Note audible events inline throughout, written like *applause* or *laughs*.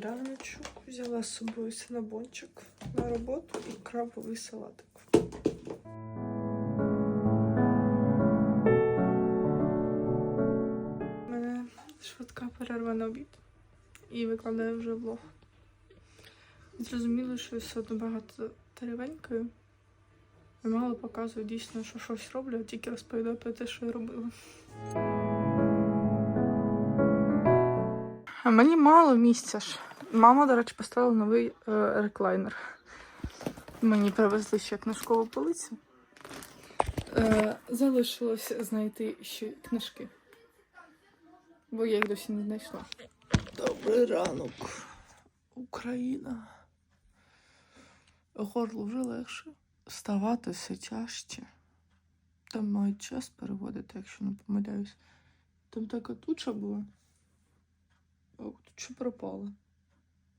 Раночок. Взяла з собою синабончик на роботу і крабовий салатик. У мене швидка перерва на обід і викладаю вже влог. Зрозуміло, що я все одно багато теревенькою. І мало показую дійсно, що щось роблю, а тільки розповідаю про те, що я робила. А мені мало місця ж. Мама, до речі, поставила новий е, реклайнер. Мені привезли ще книжкову полицю. Е, залишилось знайти ще книжки. Бо я їх досі не знайшла. Добрий ранок, Україна. Горло вже легше. Вставати все тяжче. Там мають час переводити, якщо не помиляюсь. Там така туча була. О, туча пропала.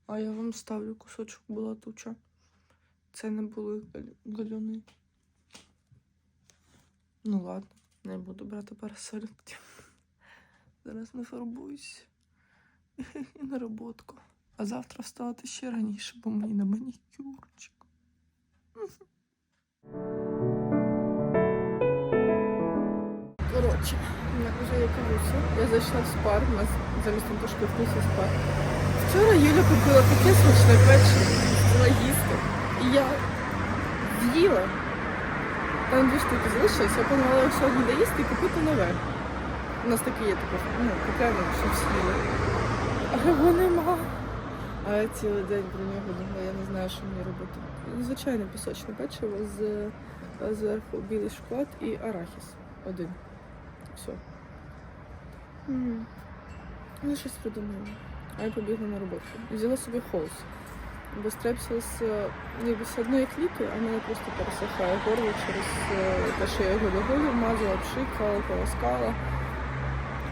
А я вам ставлю кусочок була туча. Це не були галюни. Ну ладно, не буду брати парасольки. *laughs* Зараз не фарбуюсь. *laughs* І на роботку. А завтра вставати ще раніше, бо мені на манікюрчик. *laughs* Коротше, я вже кажуся, я зайшла в спар, нас замість тушки в кусі спар. Вчора Юля купила таке смачне печиво, хотіла їсти. І я з'їла. Там дві штуки залишилось, я планувала сьогодні доїсти і купити нове. У нас таке є таке, ну, купляємо, що всі їли. А його нема. А я цілий день про нього думала, я не знаю, що мені робити. Звичайне пісочне печиво з зверху білий шоколад і арахіс. Один. Все. Ну, щось придумала. А я побігла на роботу. Взяла собі холс. Бо стрепсилс ніби все одно як ліки, а мене просто пересихає горло через е, те, що я його до голі вмазала, пшикала, полоскала.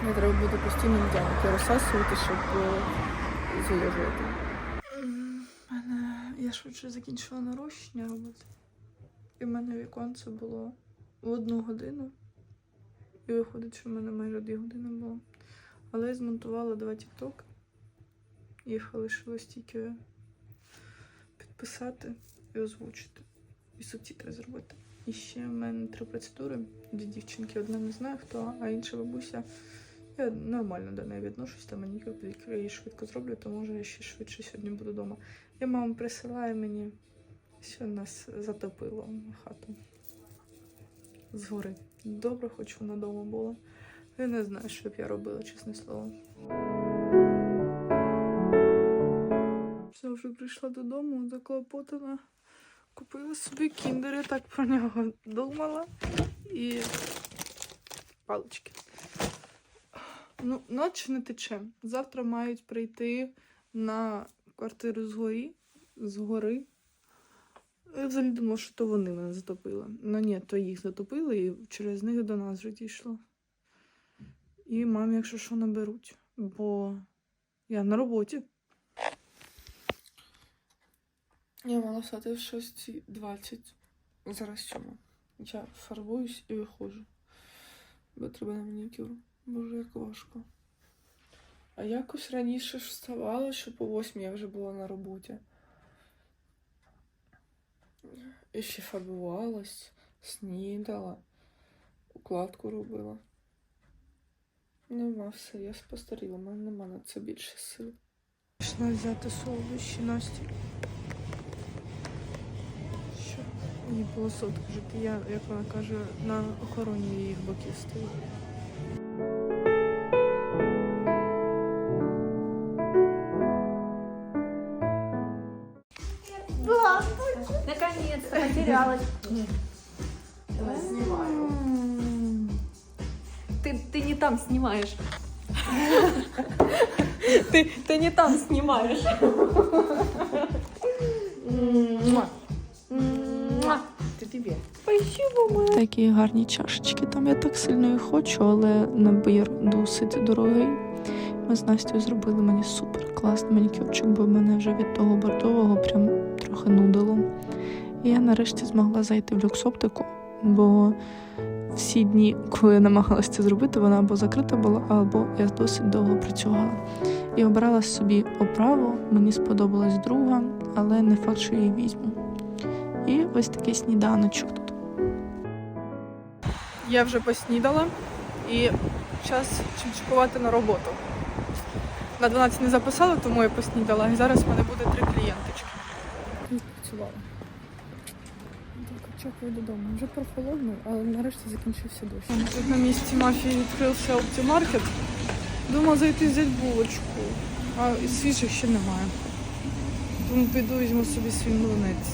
Не треба буде постійно вдягнути, розсасувати, щоб е, зволожувати. Я швидше закінчила нарощення робити. І в мене віконце було в одну годину. І виходить, що в мене майже дві години було. Але я змонтувала два тіктоки. Їх лишилось тільки підписати і озвучити. І субтитри зробити. І ще в мене три процедури дві дівчинки. Одна не знаю хто, а інша бабуся. Я нормально до неї відношусь, та мені її швидко зроблю, то може я ще швидше сьогодні буду вдома. Я мама присилає мені, що нас затопило хату згори. Добре, хоч вона вдома була. Я не знаю, що б я робила, чесне слово. Все, вже прийшла додому, заклопотана. Купила собі кіндер, я так про нього думала. І палички. Ну, ночі не тече. Завтра мають прийти на квартиру згорі, згори. Я взагалі думала, що то вони мене затопили. Ну ні, то їх затопили і через них до нас вже дійшло. І мамі, якщо що, наберуть, бо я на роботі. Я мала встати в 6.20. Зараз чому? Я фарбуюсь і виходжу. Бо треба на манікюр. Боже, як важко. А якось раніше ж вставала, що по 8 я вже була на роботі. І ще фарбувалась, снідала, укладку робила. Нема все, я спостаріла, в мене нема на це більше сил. Пішла взяти солодощі Насті. Що? Мені було сотка жити. Я, як вона каже, на охороні їх боків стою. Наконец-то потерялась. Ты не там снимаешь. Ты, ты не там снимаешь. Це тобі. Такі гарні чашечки. Там я так сильно і хочу, але набір досить дорогий. Ми з Настю зробили мені супер класний манікюрчик, бо мене вже від того бордового прям трохи нудило. І я нарешті змогла зайти в люксоптику, бо всі дні, коли я намагалася це зробити, вона або закрита була, або я досить довго працювала. і обрала собі оправу. Мені сподобалась друга, але не факт, що її візьму. І ось такий сніданочок тут. Я вже поснідала і час чекувати на роботу. На 12 не записала, тому я поснідала. І зараз в мене буде три клієнточки. Працювала. Очікую додому. Вже прохолодно, але нарешті закінчився дощ. Тут на місці мафії відкрився оптимаркет. Думала зайти взяти булочку, а свіжих ще немає. Тому піду візьму собі свій млинець.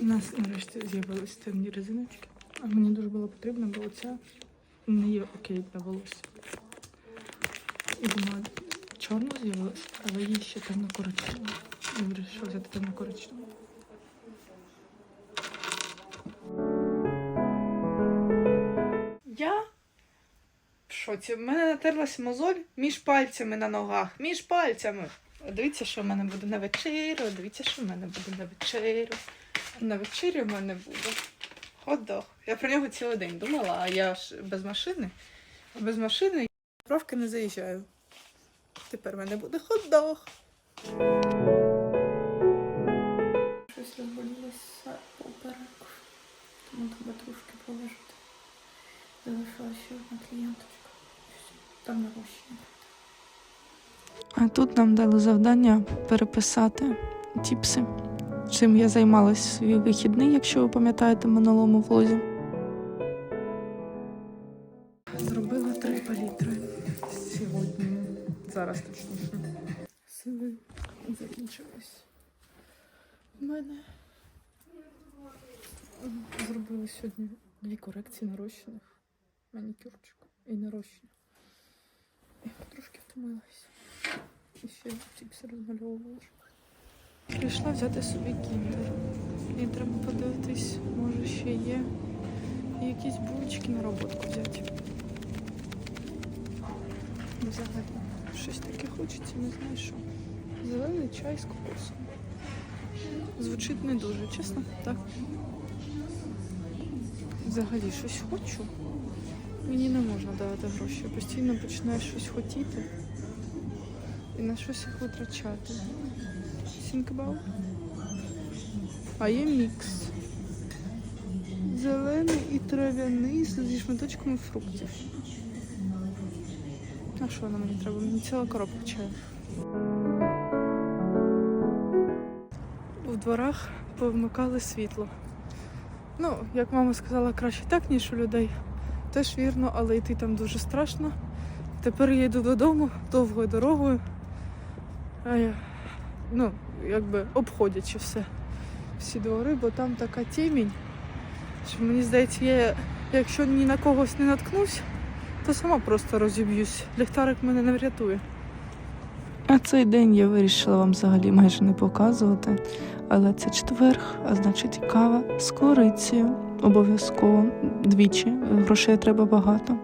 У нас нарешті з'явились темні резиночки. А мені дуже було потрібно, бо ця не є окей для волосся. І думаю, чорна з'явилась, але їй ще темно коричнева. Вирішила взяти темно коричневу. Я в шоці. В мене натерлась мозоль між пальцями на ногах. Між пальцями. Дивіться, що в мене буде на вечерю. Дивіться, що в мене буде на вечерю. На вечері в мене буде хот-дог. Я про нього цілий день думала, а я ж без машини. Без машини я правки не заїжджаю. Тепер в мене буде хот-дог. Тому треба трошки полежати. Залишилася ще одна клієнточка. Там нарощення. А тут нам дали завдання переписати тіпси, чим я займалась свій вихідний, якщо ви пам'ятаєте в минулому влозі. Зробила три палітри сьогодні. Зараз точніше. Сили закінчились. У мене зробила сьогодні дві корекції нарощених. Манікюрчик і нарощення. Я трошки втомилась. І ще чіпси розмальовувала. Прийшла взяти собі кіндер. І треба подивитись, може ще є якісь булочки на роботку взяти. Взагалі, щось таке хочеться, не знаю що. Зелений чай з кокосом. Звучить не дуже, чесно, так. Взагалі щось хочу. Мені не можна давати гроші. Я постійно починаю щось хотіти і на щось їх витрачати. Think about. А є мікс. Зелений і трав'яний зі шматочками фруктів. А що воно мені треба? Мені ціла коробка чаю. Дворах повмикали світло. Ну, як мама сказала, краще так, ніж у людей. Теж вірно, але йти там дуже страшно. Тепер я йду додому довгою дорогою. Ну, якби обходячи все. Всі двори, бо там така темінь, що мені здається, я, якщо ні на когось не наткнусь, то сама просто розіб'юсь. Ліхтарик мене не врятує. А цей день я вирішила вам взагалі майже не показувати. Але це четверг, а значить кава з корицею. Обов'язково двічі. Грошей треба багато.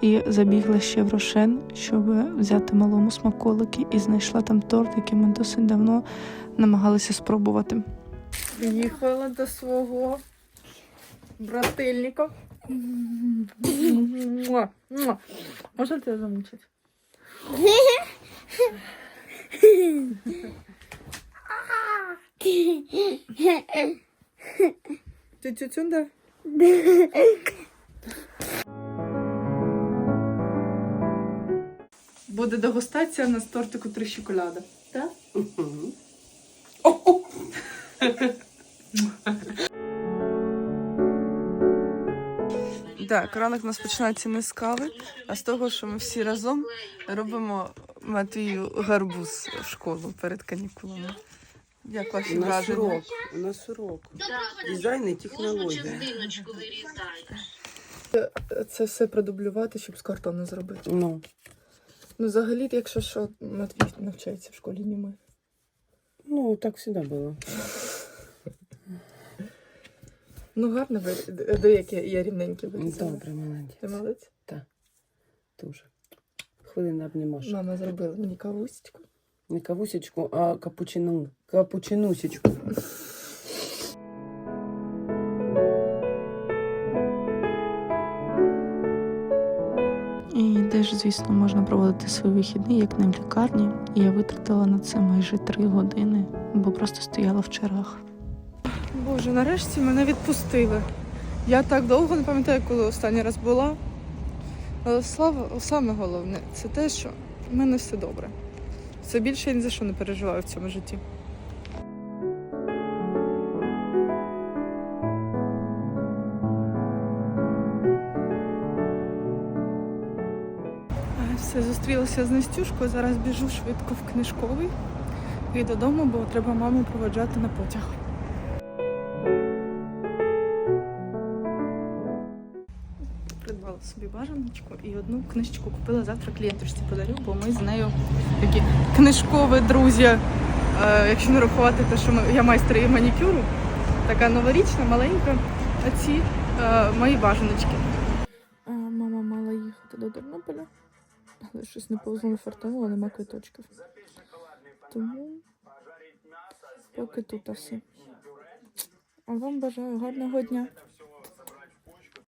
І забігла ще в Рошен, щоб взяти малому смаколики, і знайшла там торт, який ми досить давно намагалися спробувати. Приїхала до свого муа. Можна тебе замучити? *laughs* Ти тютюнда? Буде дегустація на з тортику три шоколада. Так? Так, ранок у нас починається не з кави, а з того, що ми всі разом робимо Матвію гарбуз в школу перед канікулами. Як ваші У нас враження? урок, у нас урок. Дизайн і технологія. частиночку вирізаєш. Це все продублювати, щоб з картону зробити. Ну, Ну, взагалі, якщо що, Матвій навчається в школі німи. ну, так завжди було. Ну, гарно ви деякі я рівненькі вирізала. Добре, молодець. Ти молодець? Дуже. Хвилина обнімаш. Мама зробила мені кавустечку. Не кавусечку, а капучину. Капучинусечку. що, звісно, можна проводити свої вихідні як не в лікарні, і я витратила на це майже три години, бо просто стояла в чергах. Боже, нарешті мене відпустили. Я так довго не пам'ятаю, коли останній раз була. Але слава, саме головне, це те, що в мене все добре. Це більше я ні за що не переживаю в цьому житті. Все, зустрілася з Настюшкою. Зараз біжу швидко в книжковий і додому, бо треба маму проведжати на потяг. Придбала бажаночку і одну книжечку купила завтра клієнточці подарю, бо ми з нею такі книжкові друзі. Е, якщо не рахувати те, що ми, я майстер і манікюру, така новорічна, маленька, а ці е, мої бажаночки. Мама мала їхати до Тернополя, але щось не повезло не фартануло, нема квиточків. Тому поки тут все. А вам бажаю гарного дня.